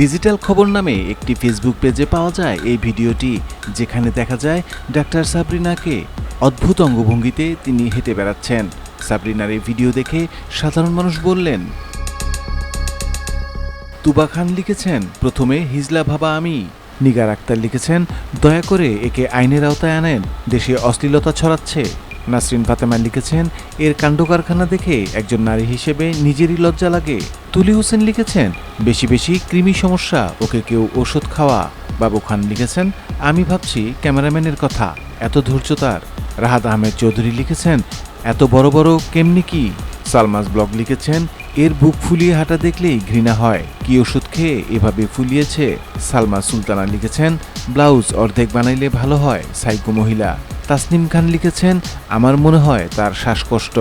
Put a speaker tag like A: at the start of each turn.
A: Digital খবর নামে একটি ফেসবুক পেজে পাওয়া যায় এই ভিডিওটি, যেখানে দেখা যায় ডাক্তার সাবরিনাকে অদ্ভুত অঙ্গভঙ্গিতে তিনি হেঁটে বেড়াচ্ছেন। সাবরিনার এই ভিডিও দেখে সাধারণ মানুষ বললেন, তুবা খান লিখেছেন, প্রথমে হিজলা ভাবা আমি। নিগার আক্তার লিখেছেন, দয়া করে একে আইনের আওতায় আনেন, দেশে অশ্লীলতা ছড়াচ্ছে। নাসরিন ফাতেমা লিখেছেন, এর কাণ্ডকারখানা দেখে একজন নারী হিসেবে নিজেরই লজ্জা লাগে। তুলি হোসেন লিখেছেন, বেশি বেশি কৃমি সমস্যা, ওকে কেউ ওষুধ খাওয়া। বাবু খান লিখেছেন, আমি ভাবছি ক্যামেরাম্যানের কথা, এত ধৈর্য তার। রাহাত আহমেদ চৌধুরী লিখেছেন, এত বড় বড় কেমনি কি? সালমাস ব্লগ লিখেছেন, এর বুক ফুলিয়ে হাঁটা দেখলেই ঘৃণা হয়, কি ওষুধ খেয়ে এভাবে ফুলিয়েছে? সালমা সুলতানা লিখেছেন, ব্লাউজ অর্ধেক বানাইলে ভালো হয়, সাইকো মহিলা। তাসনিম খান লিখেছেন আমার মনে হয় তার শ্বাসকষ্ট।